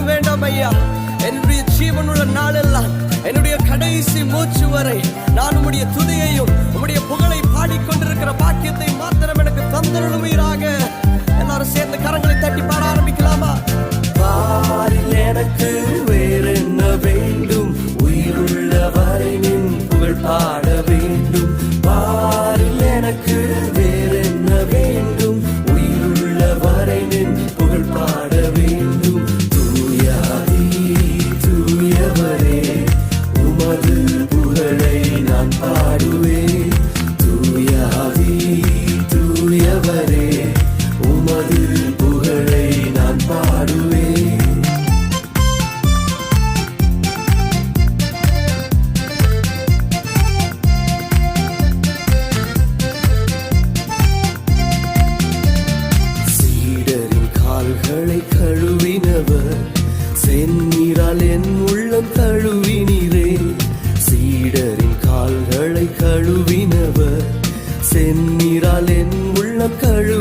ஒன்றும் வேண்டாம் ஐயா. என்னுடைய ஜீவனுள்ள நாளெல்லாம் என்னுடைய கடைசி மூச்சு வரை நான் உம்முடைய துதியையும் உம்முடைய புகழை பாடிக்கொண்டிருக்கிற பாக்கியத்தை மாத்திரம் எனக்கு தந்தருளுமீராக உமது புகழை நான் பாடுவேன். தூயாதி தூயவரே உமது புகழை நான் பாடுவேன். சீடரின் கால்களை கழுவினவர் செந்நீரால் என் உள்ளம் தழு கழுவினவர். செந்நீரால் என் உள்ள கழு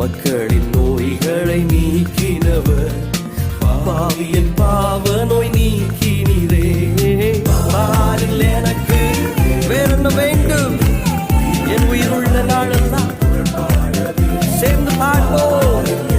மக்களின் நோய்களை நீக்கினவர். பாவியின் பாவ நோய் நீக்கினீரே. பாரில் எனக்கு வேறென்ன வேண்டும்? என் உயிருள்ள நாளெல்லாம் சேர்ந்து பாடுவோம்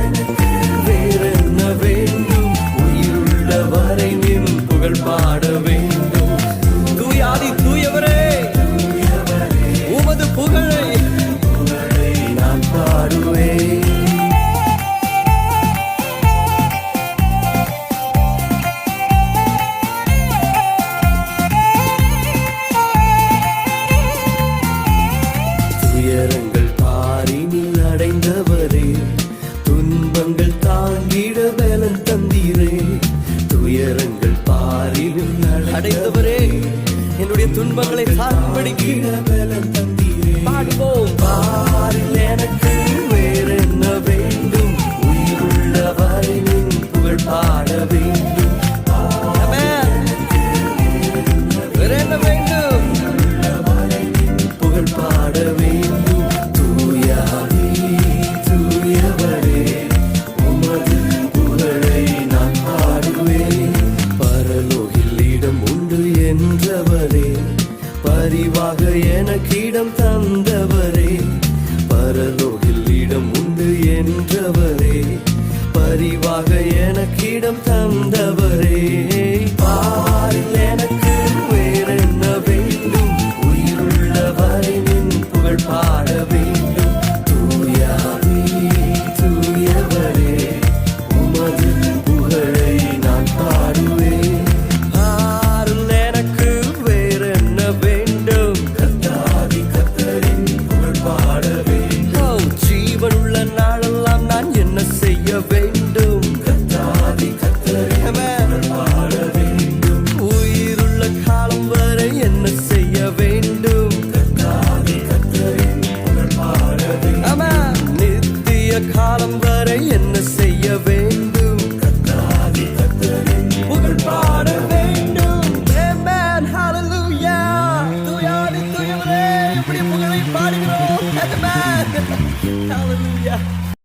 தாங்கும்படிக்கிட பலன் தந்தீரே பாடுவோம். பாரில் எனக்கு வேற என்ன வேண்டும்? உயிருள்ள வரை நின் புகழ் பாட வேண்டும். Amen. வேற என்ன வேண்டும் புகழ் பாட வேண்டும். தூயாதி தூயவரே உமது புகழை நான் பாடுவேன். பரலோகில் இடம் உண்டு என்றவரே. பரிவாக எனக்கிடம் தந்தவரே. பரலோகில் இடம் உண்டு என்றவரே. பரிவாக எனக்கிடம் தந்தவரே. காலம் வரை என்ன செய்ய வேண்டும்? புகழ் பாட வேண்டும் பாடுகிறோம். Hallelujah.